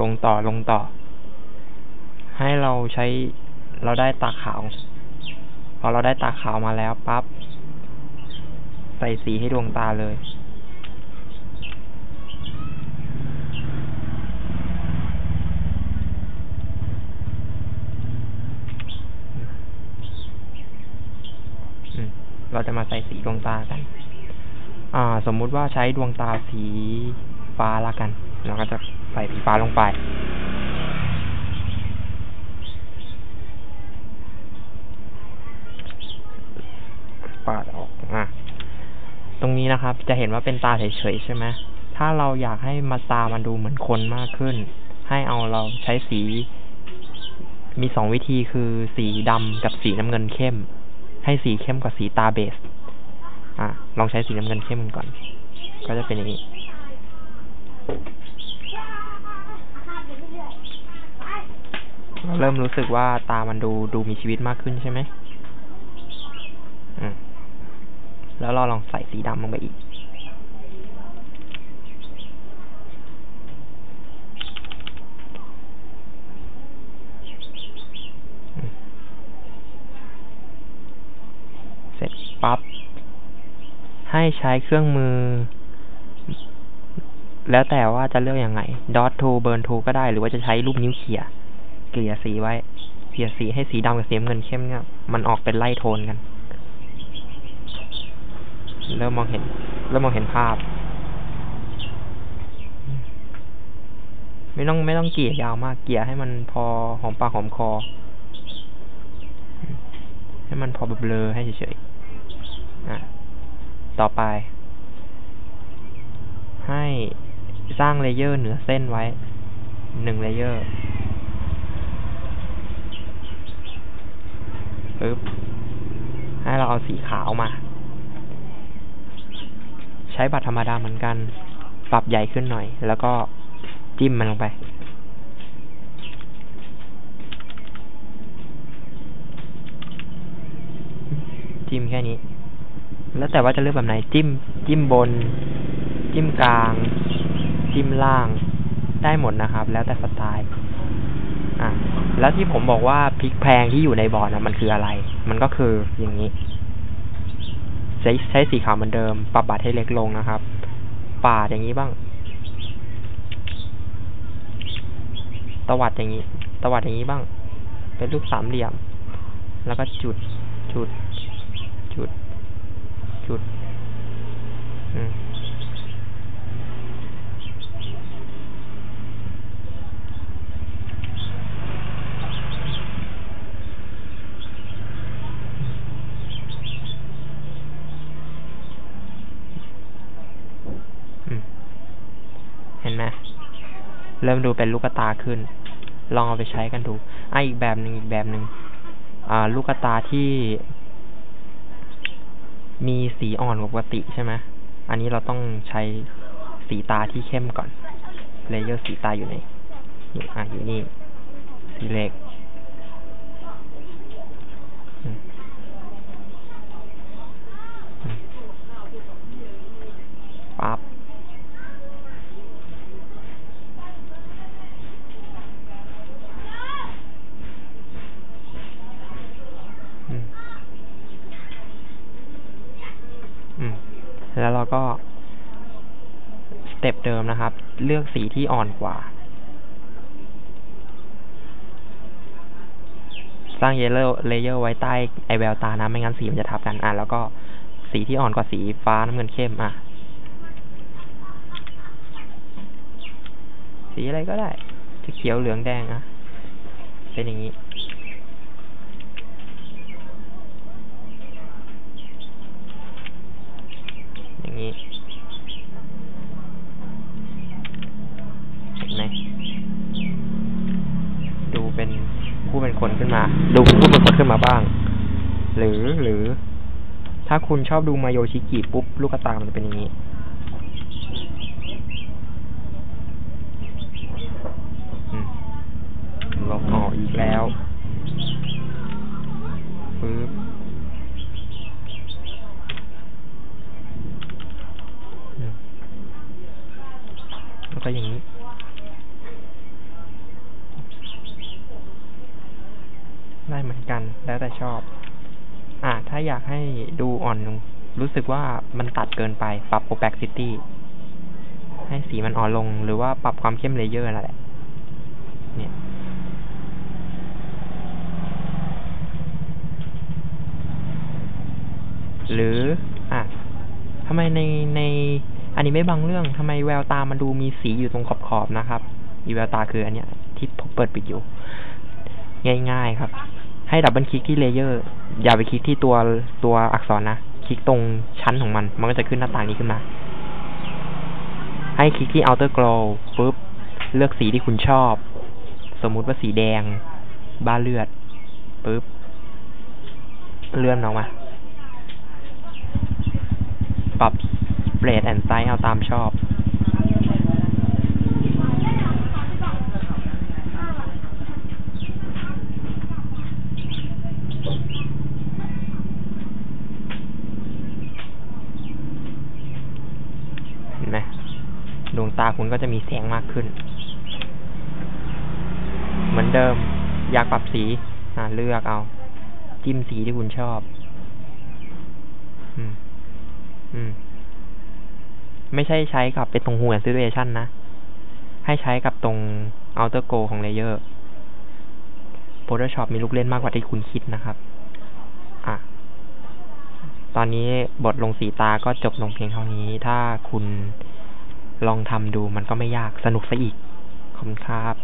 ลงต่อลงต่อ ให้เราใช้เราได้ตาขาว พอเราได้ตาขาวมาแล้วปั๊บใส่สีให้ดวงตาเลย เราจะมาใส่สีดวงตากัน อ่า สมมุติว่าใช้ดวงตาสีฟ้าละกัน เราก็จะ ใส่สีฟ้าลงไปปาดออกอะตรงนี้นะครับ จะเห็นว่าเป็นตาเฉยๆใช่ไหมถ้าเราอยากให้มาตามันดูเหมือนคนมากขึ้น ให้เอาเราใช้สี มีสองวิธีคือสีดำกับสีน้ำเงินเข้ม ให้สีเข้มกว่าสีตาเบส อะ ลองใช้สีน้ำเงินเข้มก่อน ก็จะเป็นอย่างนี้ เราเริ่มรู้สึกว่าตามันดูดูมีชีวิตมากขึ้นใช่ไหมอืมแล้วเราลองใส่สีดำลงไปอีก เสร็จปั๊บ ให้ใช้เครื่องมือ แล้วแต่ว่าจะเลือกอยังไง dot to burn to ก็ได้ หรือว่าจะใช้ลูกนิ้วเขี่ย เกลี่ยสีไว้ เกลี่ยสีให้สีดำกับสีเงินเข้มเนี่ย มันออกเป็นไล่โทนกัน เริ่มมองเห็น เริ่มมองเห็นภาพ ไม่ต้องไม่ต้องเกลี่ยยาวมาก เกลี่ยให้มันพอหอมปากหอมคอ ให้มันพอแบบเบลอให้เฉยๆอะต่อไป ให้สร้างเลเยอร์เหนือเส้นไว้หนึ่งเลเยอร์ ปึ๊บให้เราเอาสีขาวมา ใช้บัตรธรรมดาเหมือนกัน ปรับใหญ่ขึ้นหน่อย แล้วก็จิ้มมันลงไป จิ้มแค่นี้ แล้วแต่ว่าจะเลือกแบบไหน จิ้ม จิ้มบน จิ้มกลาง จิ้มล่าง ได้หมดนะครับ แล้วแต่สไตล์ อะ แล้วที่ผมบอกว่าพริกแพงที่อยู่ในบอร์ดนะมันคืออะไร มันก็คืออย่างนี้ ใช้ใช้สีขาวเหมือนเดิม ปรับบัตรให้เล็กลงนะครับ ปาดอย่างนี้บ้าง ตวัดอย่างนี้ ตวัดอย่างนี้บ้าง เป็นรูปสามเหลี่ยม แล้วก็จุด จุด จุด จุด อืม อืม เห็น ไหมเริ่มดูเป็นลูกตาขึ้น ลองเอาไปใช้กันดูอะอีกแบบหนึ่งอีกแบบหนึ่งอ่า ลูกตาที่ มีสีอ่อนกว่าปกติใช่ไหมอันนี้เราต้องใช้สีตาที่เข้มก่อนเลเยอร์สีตาอยู่ในอยู่อะอยู่นี่สีเล็กอืมอืมปั๊บ อืม อืม แล้วเราก็สเต็ปเดิมนะครับ เลือกสีที่อ่อนกว่า สร้างเยลเลอร์เลเยอร์ไว้ใต้ไอแววตานะ ไม่งั้นสีมันจะทับกัน อะ แล้วก็สีที่อ่อนกว่าสีฟ้าน้ำเงินเข้ม อะ สีอะไรก็ได้ จะเขียวเหลืองแดงอะ เป็นอย่างนี้ อย่างนี้ เห็นไหม ดูเป็น ผู้เป็นคนขึ้นมา ดูเป็นผู้ป็นคนขึ้นมาบ้าง หรือหรือ ถ้าคุณชอบดูมาโยชิกิปุ๊บลูกตามันจะเป็นอย่างนี้อืมลบออกอีกแล้วปึ๊บอืมแล้วก็อย่างนี้ เหมือน กันแล้วแต่ชอบ อ่า ถ้าอยากให้ดูอ่อนลงรู้สึกว่ามันตัดเกินไป ปรับ opacity ให้สีมันอ่อนลง หรือว่าปรับความเข้มเลเยอร์นั่นแหละ เนี่ยหรือ อะทำไมในในอันนี้ไม่บางเรื่องทำไมแววตามันดูมีสีอยู่ตรงขอบขอบนะครับ อีแววตาคืออันเนี้ยที่ผมเปิดปิดอยู่ ง่าย ๆ ครับ ให้ดับเบิลคลิกที่เลเยอร์ อย่าไปคลิกที่ตัวตัวอักษรนะ คลิกตรงชั้นของมัน มันก็จะขึ้นหน้าต่างนี้ขึ้นมา ให้คลิกที่ outer glow ปุ๊บ เลือกสีที่คุณชอบ สมมุติว่าสีแดง บ้าเลือดปุ๊บ เลื่อนออกมา ปรับเ a ร e แอนไซส์เอาตามชอบ เห็นไหม ดวงตาคุณก็จะมีแสงมากขึ้น เหมือนเดิม อยากปรับสีอ่าเลือกเอา จิ้มสีที่คุณชอบ อืม อืม ไม่ใช่ใช้กับเป็นตรงหัว situation นะ ให้ใช้กับตรง outer go ของ layer Photoshop มีลูกเล่นมากกว่าที่คุณคิดนะครับ อะ ตอนนี้บทลงสีตาก็จบลงเพียงเท่านี้ ถ้าคุณ ลองทำดูมันก็ไม่ยากสนุกซะอีกขอบคุณครับ